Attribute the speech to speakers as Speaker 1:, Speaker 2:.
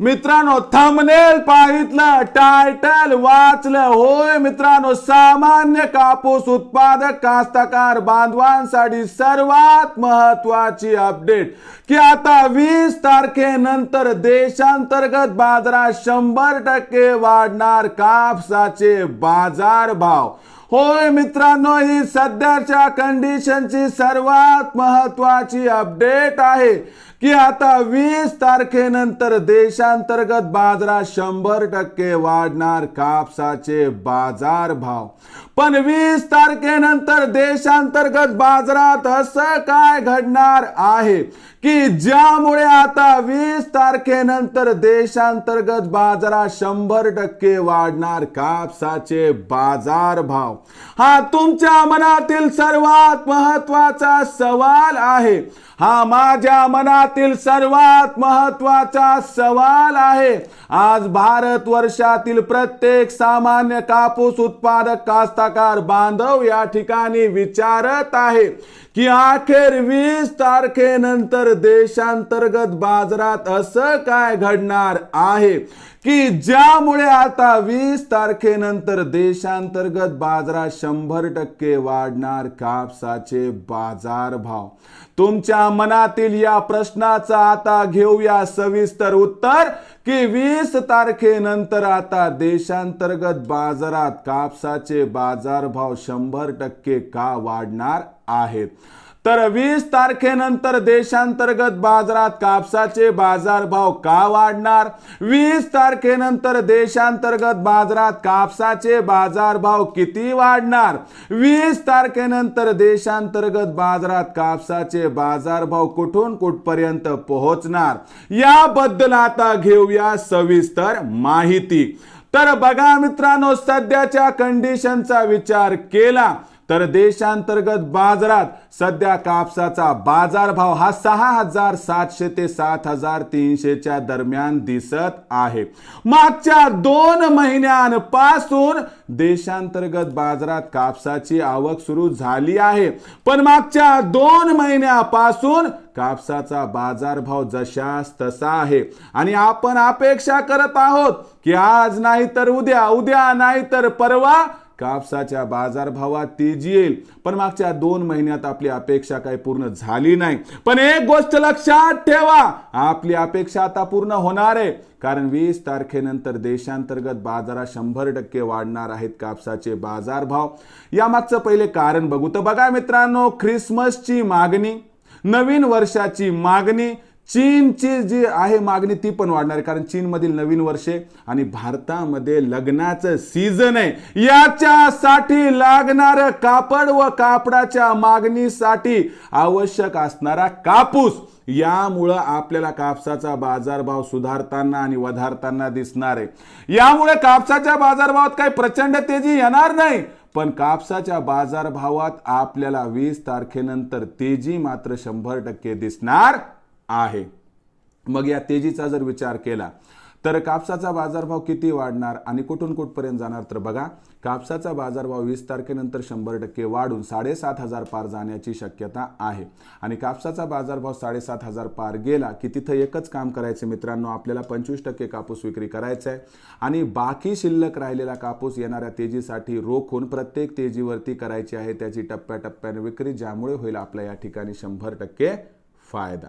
Speaker 1: मित्रांनो thumbnail पाहितलं title वाचलं. होय मित्रांनो सामान्य कापूस उत्पादक कास्तकार बांधवांसाठी सर्वात महत्वाची अपडेट की आता वीस तारखेनंतर देशांतर्गत बाजारात शंभर टक्के वाढणार कापसाचे बाजार भाव होय मित्रांनो ही सध्याच्या कंडिशनची सर्वात महत्वाची अपडेट आहे की आता वीस तारखेनंतर देशांतर्गत बाजारात शंभर टक्के वाढणार कापसाचे बाजार भाव. पण वीस तारखेनंतर देशांतर्गत बाजारात असं काय घडणार आहे की ज्यामुळे आता वीस तारखेनंतर देशांतर्गत बाजारात शंभर टक्के वाढणार कापसाचे बाजार भाव? हा तुमच्या मनातील सर्वात महत्त्वाचा सवाल आहे. हा माझ्या मनातील सर्वात महत्त्वाचा सवाल आहे. आज भारत वर्षातील प्रत्येक सामान्य कापूस उत्पादक कास्तकार बांधव या ठिकाणी विचारत आहे की अखेर वीस तारखेनंतर देशांतर्गत बाजारात असं काय घडणार आहे? की ज्यामुळे आता वीस तारखेनंतर देशांतर्गत बाजार बाजारात शंभर टक्के वाढणार कापसाचे बाजार भाव तुमच्या मनातील या प्रश्नाचा आता घेऊया सविस्तर उत्तर की वीस तारखेनंतर आता देशांतर्गत बाजारात कापसाचे बाजारभाव शंभर टक्के का वाढणार आहेत? तर वीस तारखेनंतर देशांतर्गत बाजारात कापसाचे बाजारभाव का वाढणार? वीस तारखेनंतर देशांतर्गत बाजारात कापसाचे बाजारभाव किती वाढणार? वीस तारखेनंतर देशांतर्गत बाजारात कापसाचे बाजारभाव कुठून कुठपर्यंत पोहोचणार? याबद्दल आता घेऊया सविस्तर माहिती. तर बघा मित्रांनो सध्याच्या कंडिशनचा विचार केला. तर देशांतर्गत बाजारात सध्या कापसाचा बाजारभाव हा सहा हजार सातशे ते सात हजार तीनशेच्या दरम्यान दिसत आहे. मागच्या दोन महिन्यांपासून देशांतर्गत बाजारात कापसाची आवक सुरू झाली आहे. पण मागच्या दोन महिन्यापासून कापसाचा बाजारभाव जशास तसा आहे. आणि आपण अपेक्षा करत आहोत की आज नाही तर उद्या उद्या नाही तर परवा कापसाच्या बाजारभावात तेजी येईल. पण मागच्या दोन महिन्यात आपली अपेक्षा काही पूर्ण झाली नाही. पण एक गोष्ट लक्षात ठेवा आपली अपेक्षा आता पूर्ण होणार आहे. कारण वीस तारखेनंतर देशांतर्गत बाजारात शंभर टक्के वाढणार आहेत कापसाचे बाजारभाव. यामागचं पहिले कारण बघू. तर बघा मित्रांनो ख्रिसमसची मागणी नवीन वर्षाची मागणी चीनची जी आहे मागणी ती पण वाढणार आहे कारण चीनमधील नवीन वर्षे आणि भारतामध्ये लग्नाचं सीझन आहे. याच्यासाठी लागणार कापड व कापडाच्या मागणीसाठी आवश्यक असणारा कापूस. यामुळं आपल्याला कापसाचा बाजारभाव सुधारताना आणि वधारताना दिसणार आहे. यामुळे कापसाच्या बाजारभावात काही प्रचंड तेजी येणार नाही. पण कापसाच्या बाजारभावात आपल्याला वीस तारखेनंतर तेजी मात्र शंभर टक्के दिसणार आहे. मग या तेजीचा जर विचार केला तर कापसाचा बाजारभाव किती वाढणार आणि कुठून कुठपर्यंत जाणार तर बघा कापसाचा बाजारभाव वीस तारखेनंतर शंभर टक्के वाढून साडेसात हजार पार जाण्याची शक्यता आहे. आणि कापसाचा बाजारभाव साडेसात हजार पार गेला की तिथं एकच काम करायचं मित्रांनो आपल्याला पंचवीस टक्के कापूस विक्री करायचा आहे आणि बाकी शिल्लक राहिलेला कापूस येणाऱ्या तेजीसाठी रोखून प्रत्येक तेजीवरती करायची आहे त्याची टप्प्याटप्प्याने विक्री ज्यामुळे होईल आपल्या या ठिकाणी शंभर टक्के फायदा.